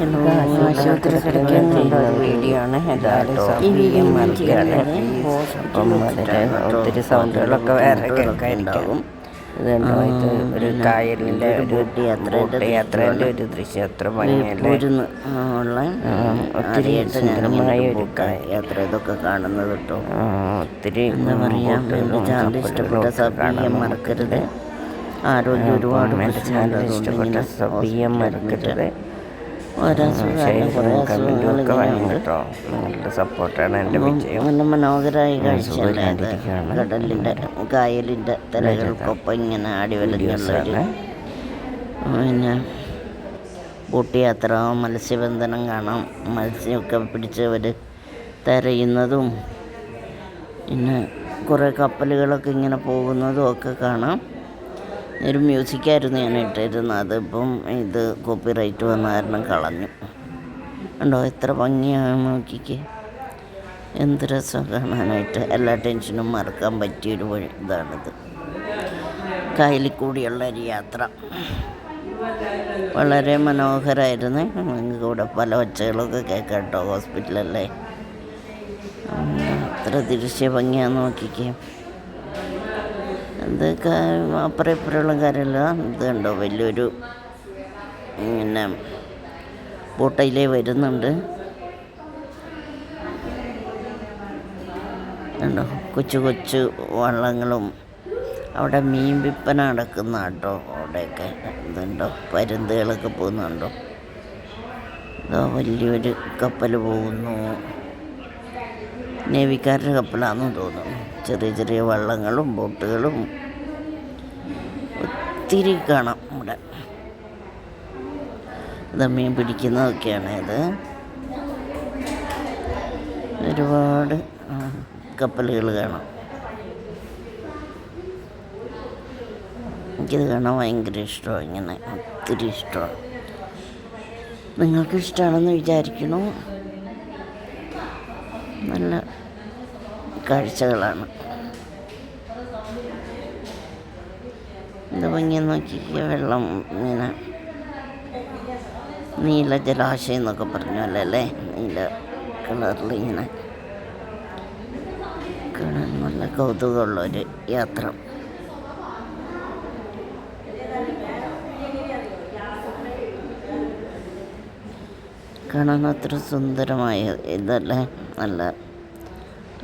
ആശുപത്രി ഒരു വീഡിയോ ആണ് അപ്പം ഒത്തിരി സൗണ്ടുകളൊക്കെ വേറെ കേൾക്കാനുണ്ടാവും ഇതുണ്ടോ ഇത് ഒരു കായലിന്റെ ഒരു ബോട്ട് യാത്രേന്റെ ഒരു ദൃശ്യം അത്ര ഭംഗിയല്ലേ പോരുന്ന് ഉള്ള ഒത്തിരി സുന്ദരമായ ഒരു യാത്ര ഇതൊക്കെ കാണുന്നത് കേട്ടോ. ഒത്തിരി എന്താ പറയാ എന്റെ ചാനൽ ഇഷ്ടപ്പെട്ട സബിയെ മറക്കരുത്. ആരോഗ്യം ഒരുപാട് ഇഷ്ടപ്പെട്ട സബിയം മറക്കരുത്. ഓരോ അസുഖമാണ് കുറേ കമന്റും ഒക്കെ കേട്ടോ. നിങ്ങളുടെ സപ്പോർട്ടാണ് എന്റെ വിജയം. നല്ല മനോഹരമായ സുഖമായിട്ടിരിക്കുകയാണ്. കടലിന്റെ കായലിന്റെ തിരകൾക്കൊപ്പം ഇങ്ങനെ ആടിവലഞ്ഞുള്ള ഒരു പിന്നെ ബോട്ട് യാത്ര മത്സ്യബന്ധനം കാണാം. മത്സ്യമൊക്കെ പിടിച്ചവർ തിരയുന്നതും പിന്നെ കുറേ കപ്പലുകളൊക്കെ ഇങ്ങനെ പോകുന്നതും ഒക്കെ കാണാം. ഒരു മ്യൂസിക്കായിരുന്നു ഞാൻ ഇട്ടിരുന്നത്. അതിപ്പം ഇത് കോപ്പി റൈറ്റ് വന്ന കാരണം കളഞ്ഞു. ഉണ്ടോ എത്ര ഭംഗിയാണ് നോക്കിക്ക്. എന്ത് രസം കാണാനായിട്ട്. എല്ലാ ടെൻഷനും മറക്കാൻ പറ്റിയൊരു വഴി ഇതാണിത്. കായലിൽ കൂടിയുള്ള ഒരു യാത്ര. വളരെ മനോഹരമായിരുന്നു നിങ്ങൾക്ക് ഇവിടെ പല ഒച്ചകളൊക്കെ കേൾക്കാം കേട്ടോ ഹോസ്പിറ്റലല്ലേ. അത്ര ദൃശ്യ ഭംഗിയാന്ന് നോക്കിക്കേ. ഇത് ക- അപ്പുറം ഇപ്പുറമുള്ള കാര്യമല്ല. ഇത് കണ്ടോ വലിയൊരു പിന്നെ ബോട്ടയിലേ വരുന്നുണ്ട്. കണ്ടോ കൊച്ചു കൊച്ചു വള്ളങ്ങളും. അവിടെ മീൻ വിൽപ്പന നടക്കുന്ന കേട്ടോ അവിടെയൊക്കെ. ഇതുണ്ടോ പരുന്തുകളൊക്കെ പോകുന്നുണ്ടോ? ഇതോ വലിയൊരു കപ്പൽ പോകുന്നു. നേവിക്കാരുടെ കപ്പലാണെന്ന് തോന്നുന്നു. ചെറിയ ചെറിയ വള്ളങ്ങളും ബോട്ടുകളും ഒത്തിരി കാണാം ഇവിടെ. ഇത് മീൻ പിടിക്കുന്നതൊക്കെയാണ് ഇത്. ഒരുപാട് കപ്പലുകൾ കാണാം. എനിക്കിത് കാണാൻ ഭയങ്കര ഇഷ്ടമാണ്. ഇങ്ങനെ ഒത്തിരി ഇഷ്ടമാണ്. നിങ്ങൾക്ക് ഇഷ്ടമാണെന്ന് നല്ല കാഴ്ചകളാണ്. ഇത് ഭംഗി നോക്കിക്കുക വെള്ളം ഇങ്ങനെ നീല ജലാശയം എന്നൊക്കെ പറഞ്ഞു അല്ലേ? നീല കളറിൽ ഇങ്ങനെ കാണാൻ നല്ല കൗതുകമുള്ളൊരു യാത്ര. കാണാൻ അത്ര സുന്ദരമായ ഇതല്ലേ. നല്ല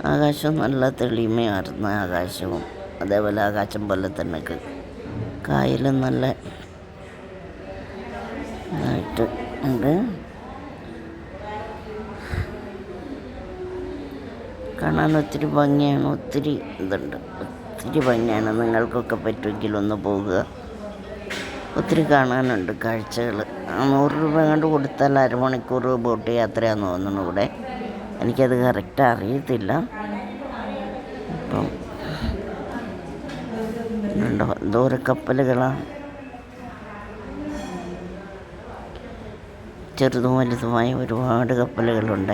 ആകാശം നല്ല തെളിമയാർന്ന ആകാശവും. അതേപോലെ ആകാശം പോലെ തന്നെ കായലും നല്ല ഇതായിട്ട് ഉണ്ട്. കാണാൻ ഒത്തിരി ഭംഗിയാണ് ഒത്തിരി ഇതുണ്ട്. ഒത്തിരി ഭംഗിയാണ്. നിങ്ങൾക്കൊക്കെ പറ്റുമെങ്കിൽ ഒന്ന് പോകുക ഒത്തിരി കാണാനുണ്ട് കാഴ്ചകൾ നൂറ് രൂപ കൊണ്ട് കൊടുത്താൽ അരമണിക്കൂർ ബോട്ട് യാത്രയാന്ന് തോന്നുന്നു ഇവിടെ. എനിക്കത് കറക്റ്റ് അറിയത്തില്ല. അപ്പം ഉണ്ടോ ദൂര കപ്പലുകളാണ് ചെറുതും വലുതുമായ ഒരുപാട് കപ്പലുകളുണ്ട്.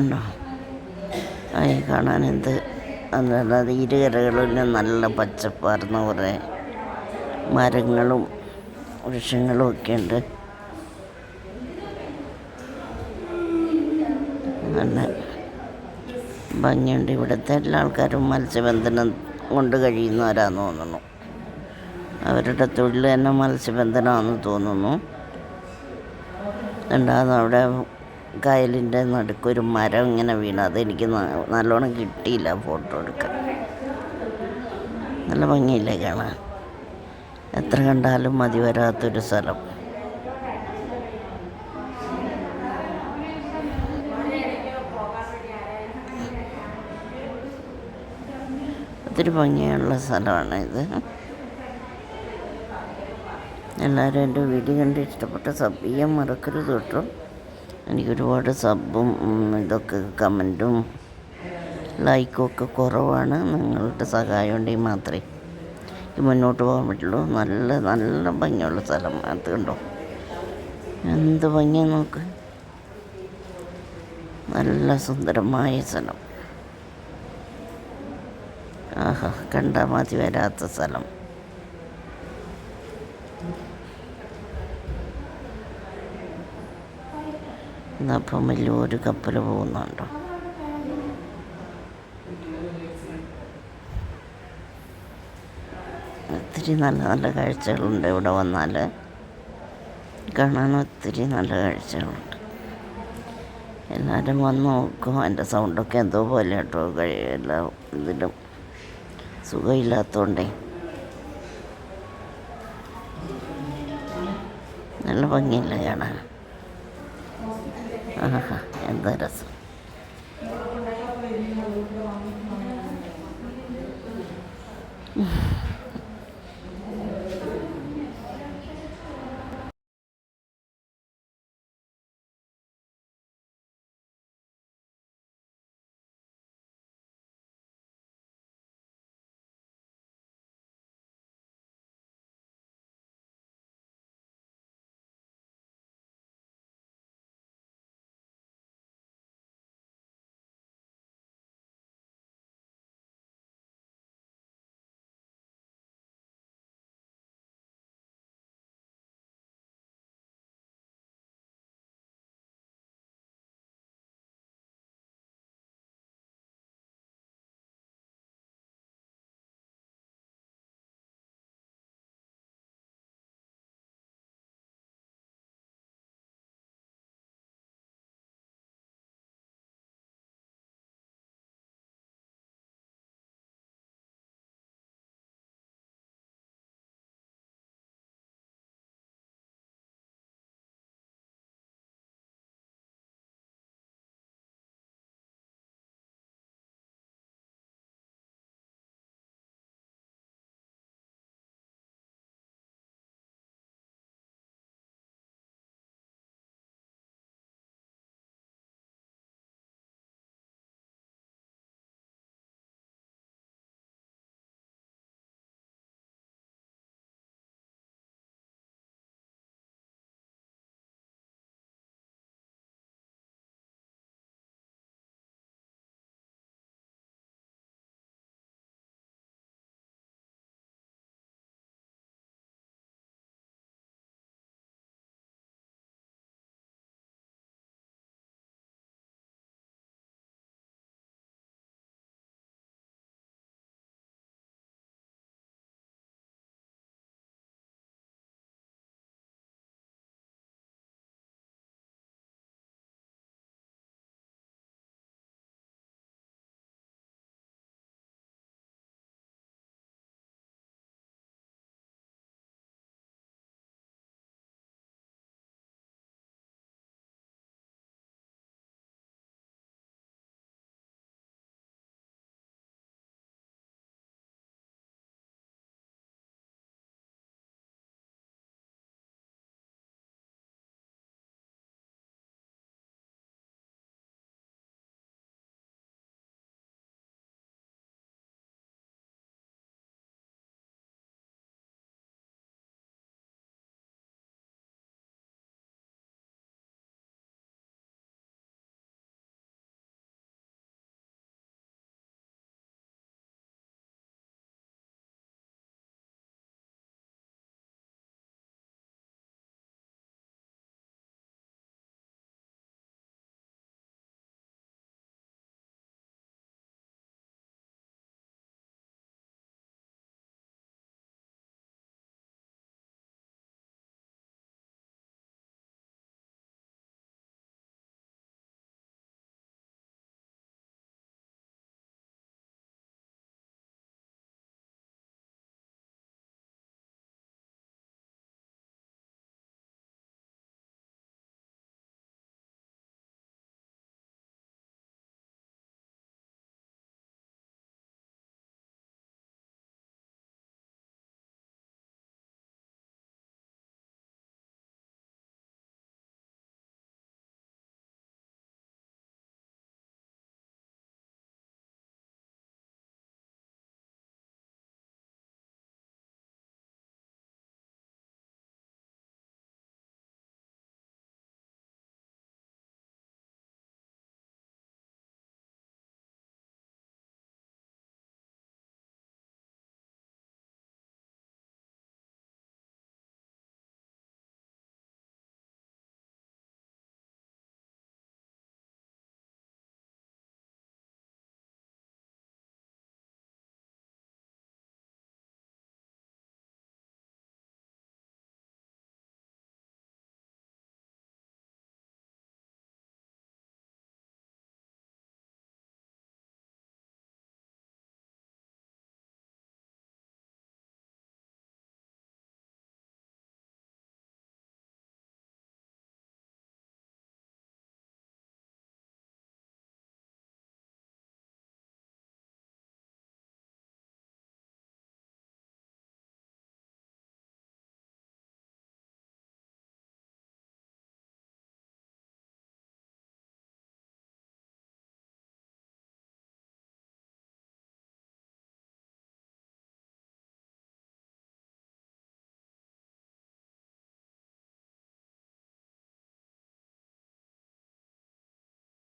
ഉണ്ടോ? ആയി കാണാൻ എന്ത് അതായത് ഇരുകരകളിലും നല്ല പച്ചപ്പാർന്ന കുറേ മരങ്ങളും വൃക്ഷങ്ങളും ഒക്കെ ഉണ്ട്. നല്ല ഭംഗിയുണ്ട്. ഇവിടുത്തെ എല്ലാ ആൾക്കാരും മത്സ്യബന്ധനം കൊണ്ട് കഴിയുന്നവരാന്ന് തോന്നുന്നു. അവരുടെ തൊഴിൽ തന്നെ മത്സ്യബന്ധനമാണെന്ന് തോന്നുന്നു. ഉണ്ടാകുന്ന അവിടെ കായലിന്റെ നടുക്കൊരു മരം ഇങ്ങനെ വീണു. അതെനിക്ക് നല്ലോണം കിട്ടിയില്ല ഫോട്ടോ എടുക്കാൻ. നല്ല ഭംഗിയില്ലേ കാണാൻ? എത്ര കണ്ടാലും മതി വരാത്തൊരു സ്ഥലം. ഒത്തിരി ഭംഗിയുള്ള സ്ഥലമാണ് ഇത്. എല്ലാവരും എന്റെ വീഡിയോ കണ്ട് ഇഷ്ടപ്പെട്ട സബ് മറക്കരുത് കേട്ടോ. എനിക്കൊരുപാട് സബും ഇതൊക്കെ കമന്റും ലൈക്കും ഒക്കെ കുറവാണ്. നിങ്ങളുടെ സഹായം ഉണ്ടെങ്കിൽ മാത്രമേ മുന്നോട്ട് പോകാൻ പറ്റുള്ളൂ. നല്ല നല്ല ഭംഗിയുള്ള സ്ഥലം അത് കണ്ടോ? എന്ത് ഭംഗിയാ നോക്ക്. നല്ല സുന്ദരമായ സ്ഥലം. ആഹാ കണ്ടാൽ മതി വരാത്ത സ്ഥലം. ഇന്നപ്പം വലിയൊരു കപ്പൽ പോകുന്നുണ്ടോ? ഒത്തിരി നല്ല നല്ല കാഴ്ചകളുണ്ട് ഇവിടെ വന്നാൽ കാണാൻ ഒത്തിരി നല്ല കാഴ്ചകളുണ്ട്. എല്ലാവരും വന്ന് നോക്കും. എന്റെ സൗണ്ടൊക്കെ എന്തോ പോലെ കേട്ടോ. എല്ലാ ഇതിലും സുഖമില്ലാത്തതുകൊണ്ടേ നല്ല ഭംഗിയില്ല കാണാൻ? എന്താ രസം.